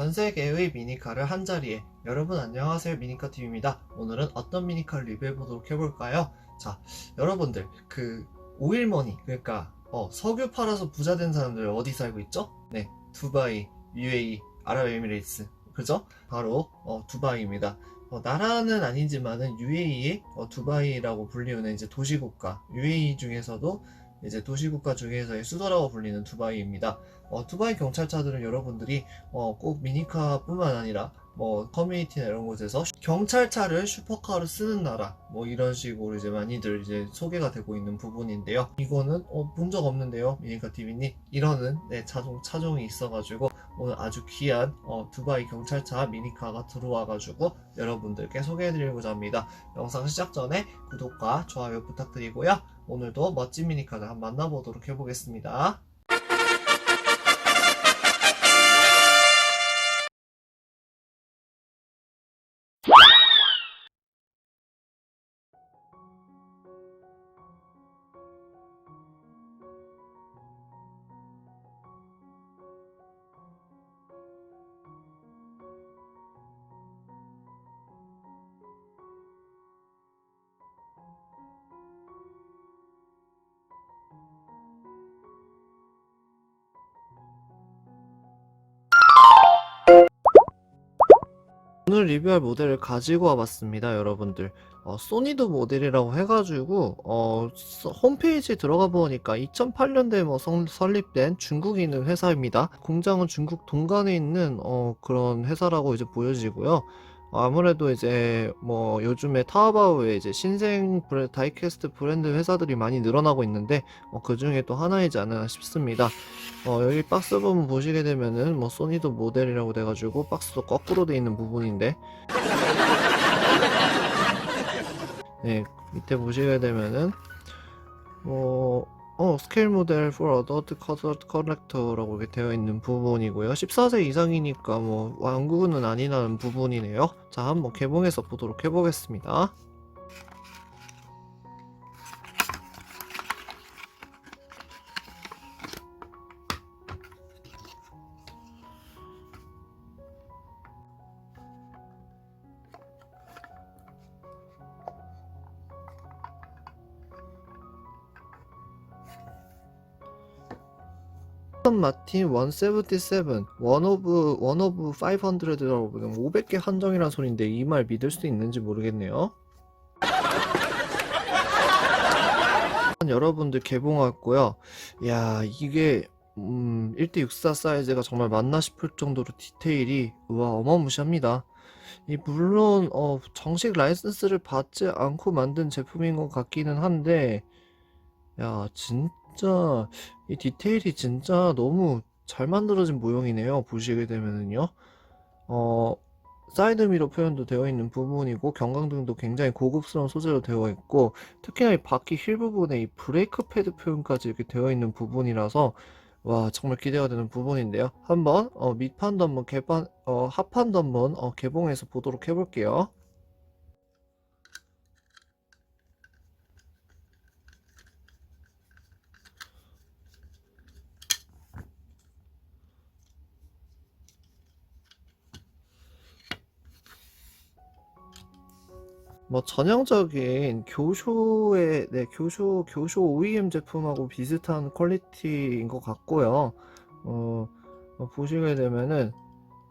전 세계의 미니카를 한 자리에 여러분 안녕하세요 미니카 TV입니다. 오늘은 어떤 미니카를 리뷰해 보도록 해볼까요? 자, 여러분들 그 오일머니 그러니까 어, 석유 팔아서 부자 된 사람들 어디 살고 있죠? 네, 두바이, UAE, 아랍에미레이트 그죠? 바로 어, 두바이입니다. 어, 나라는 아니지만은 UAE의 어, 두바이라고 불리우는 이제 도시국가 UAE 중에서도 이제 도시국가 중에서의 수도라고 불리는 두바이입니다. 어, 두바이 경찰차들은 여러분들이 어, 꼭 미니카뿐만 아니라 뭐 커뮤니티나 이런 곳에서 경찰차를 슈퍼카로 쓰는 나라 뭐 이런 식으로 이제 많이들 이제 소개가 되고 있는 부분인데요. 이거는 어, 본 적 없는데요, 미니카 TV님 이러는 네, 차종 차종이 있어가지고 오늘 아주 귀한 어, 두바이 경찰차 미니카가 들어와가지고 여러분들께 소개해드리고자 합니다. 영상 시작 전에 구독과 좋아요 부탁드리고요. 오늘도 멋진 미니카를 한번 만나보도록 해보겠습니다. 오늘 리뷰할 모델을 가지고 와봤습니다, 여러분들. 어, 소니도 모델이라고 해가지고 어, 서- 홈페이지에 들어가 보니까 2008년도에 뭐 성- 설립된 있는 회사입니다. 공장은 중국 동간에 있는 어, 그런 회사라고 이제 보여지고요. 아무래도 이제 뭐 요즘에 타오바오에 이제 신생 브레, 다이캐스트 브랜드 회사들이 많이 늘어나고 있는데 어, 그 중에 또 하나이지 않나 싶습니다. 어, 여기 박스 부분 보시게 되면은 뭐 소니도 모델이라고 돼가지고 박스도 거꾸로 돼 있는 부분인데 네 밑에 보시게 되면은 뭐 어, 스케일 모델 for adult collector라고 이렇게 되어 있는 부분이고요. 14세 이상이니까 뭐 완구는 아니라는 부분이네요. 자, 한번 개봉해서 보도록 해보겠습니다. 스턴 마틴 177, 원 오브, 원 오브 500라고 보면 500개 한정이란 소리인데 이 말 믿을 수 있는지 모르겠네요. 여러분들 개봉했고요. 야 이게 음, 1대64 사이즈가 정말 맞나 싶을 정도로 디테일이 와 어마무시합니다. 이 물론 어, 정식 라이선스를 받지 않고 만든 제품인 것 같기는 한데 야 진 짜 이 디테일이 진짜 너무 잘 만들어진 모형이네요. 보시게 되면은요. 어, 사이드 미러 표현도 되어 있는 부분이고 경광등도 굉장히 고급스러운 소재로 되어 있고 특히나 이 바퀴 힐 부분에 이 브레이크 패드 표현까지 이렇게 되어 있는 부분이라서 와 정말 기대가 되는 부분인데요. 한번 어, 밑판도 한번 개판 어, 하판도 한번 어, 개봉해서 보도록 해볼게요. 뭐 전형적인 교쇼의 네 교쇼 교쇼 OEM 제품하고 비슷한 퀄리티인 것 같고요. 어, 어, 보시게 되면은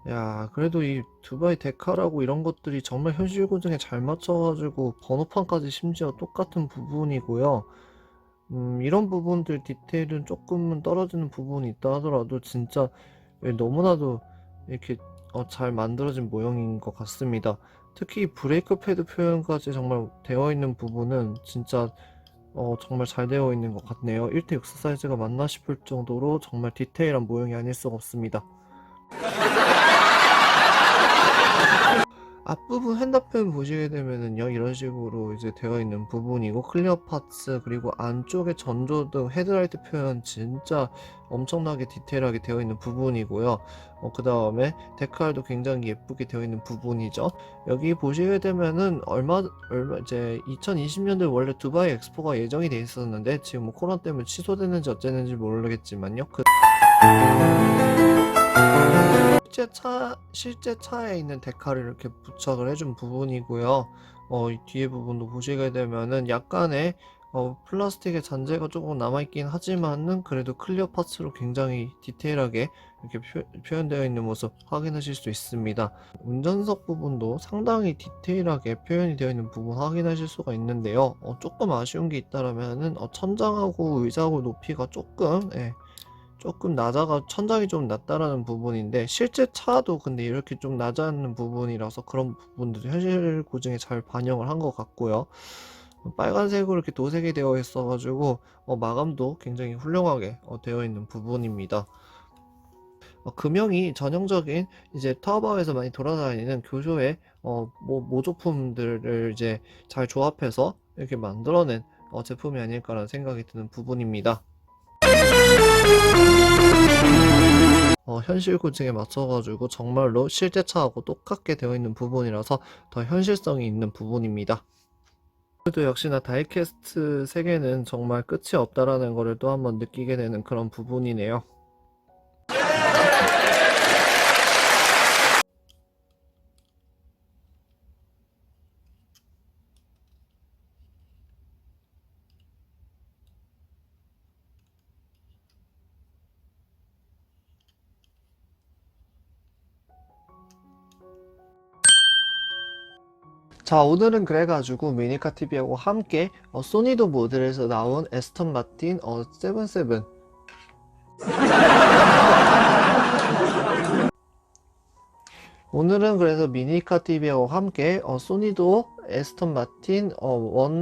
야 그래도 이 두바이 데카라고 이런 것들이 정말 현실 고증에 잘 맞춰가지고 번호판까지 심지어 똑같은 부분이고요. 음, 이런 부분들 디테일은 조금은 떨어지는 부분이 있다 하더라도 진짜 너무나도 이렇게 어, 잘 만들어진 모형인 것 같습니다. 특히 이 브레이크 패드 표현까지 정말 되어 있는 부분은 진짜 어, 정말 잘 되어 있는 것 같네요. 1대6 사이즈가 맞나 싶을 정도로 정말 디테일한 모형이 아닐 수가 없습니다. 앞부분 핸드폰 보시게 되면은요 이런 식으로 이제 되어 있는 부분이고 클리어 파츠 그리고 안쪽에 전조등 헤드라이트 표현 진짜 엄청나게 디테일하게 되어 있는 부분이고요. 어, 그 다음에 데칼도 굉장히 예쁘게 되어 있는 부분이죠. 여기 보시게 되면은 얼마 얼마 이제 2020년도에 원래 두바이 엑스포가 예정이 돼 있었는데 지금 뭐 코로나 때문에 취소됐는지 어쨌는지 모르겠지만요. 그 실제 차 실제 차에 있는 데카를 이렇게 부착을 해준 부분이고요. 어, 이 뒤에 부분도 보시게 되면은 약간의 어, 플라스틱의 잔재가 조금 남아있긴 하지만은 그래도 클리어 파츠로 굉장히 디테일하게 이렇게 표, 현되어 있는 모습 확인하실 수 있습니다. 운전석 부분도 상당히 디테일하게 표현이 되어 있는 부분 확인하실 수가 있는데요. 어, 조금 아쉬운 게 있다라면은 어, 천장하고 의자하고 높이가 조금 예, 조금 낮아가 천장이 좀 낮다라는 부분인데 실제 차도 근데 이렇게 좀 낮아는 부분이라서 그런 부분들도 현실 고증에 잘 반영을 한 것 같고요. 빨간색으로 이렇게 도색이 되어 있어 가지고 어, 마감도 굉장히 훌륭하게 어, 되어 있는 부분입니다. 어, 금형이 전형적인 이제 타오바오에서 많이 돌아다니는 교조의 어, 뭐, 모조품들을 이제 잘 조합해서 이렇게 만들어낸 어, 제품이 아닐까라는 생각이 드는 부분입니다. 어, 현실 고증에 맞춰가지고 정말로 실제 차하고 똑같게 되어 있는 부분이라서 더 현실성이 있는 부분입니다. 그래도 역시나 다이캐스트 세계는 정말 끝이 없다라는 것을 또 한번 느끼게 되는 그런 부분이네요. 자, 오늘은 그래가지고 미니카 TV하고 함께 어, 소니도 모델에서 나온 에스턴 마틴 어, 77 오늘은 그래서 미니카 TV하고 함께 어, 소니도 에스턴 마틴 어,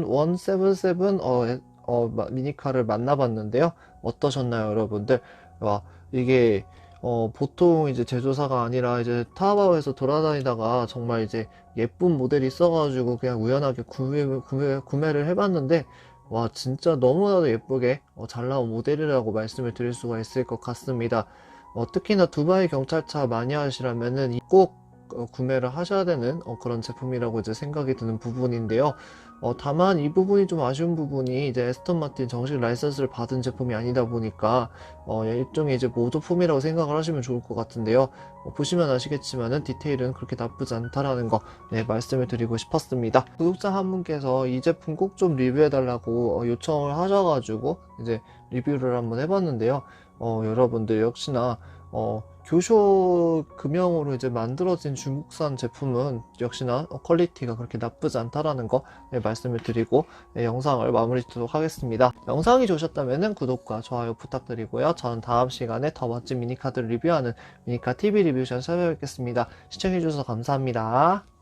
1177 어, 에- 어, 마- 미니카를 만나봤는데요. 어떠셨나요, 여러분들? 와, 이게 어, 보통 이제 제조사가 아니라 이제 타바오에서 돌아다니다가 정말 이제 예쁜 모델이 있어가지고 그냥 우연하게 구매, 구매, 구매를 해봤는데 와 진짜 너무나도 예쁘게 어, 잘 나온 모델이라고 말씀을 드릴 수가 있을 것 같습니다. 어, 특히나 두바이 경찰차 마니아시라면은 이꼭 어, 구매를 하셔야 되는 어, 그런 제품이라고 이제 생각이 드는 부분인데요. 어, 다만 이 부분이 좀 아쉬운 부분이 이제 에스턴 마틴 정식 라이선스를 받은 제품이 아니다 보니까 어, 일종의 이제 모조품이라고 생각을 하시면 좋을 것 같은데요. 어, 보시면 아시겠지만은 디테일은 그렇게 나쁘지 않다라는 거 네, 말씀을 드리고 싶었습니다. 구독자 한 분께서 이 제품 꼭 좀 리뷰해달라고 어, 요청을 하셔가지고 이제 리뷰를 한번 해봤는데요. 어, 여러분들 역시나 어, 교쇼 금형으로 이제 만들어진 중국산 제품은 역시나 어, 퀄리티가 그렇게 나쁘지 않다라는 거 네, 말씀을 드리고 네, 영상을 마무리 짓도록 하겠습니다. 영상이 좋으셨다면 구독과 좋아요 부탁드리고요. 저는 다음 시간에 더 멋진 미니카드를 리뷰하는 미니카 TV 리뷰션 찾아뵙겠습니다. 시청해주셔서 감사합니다.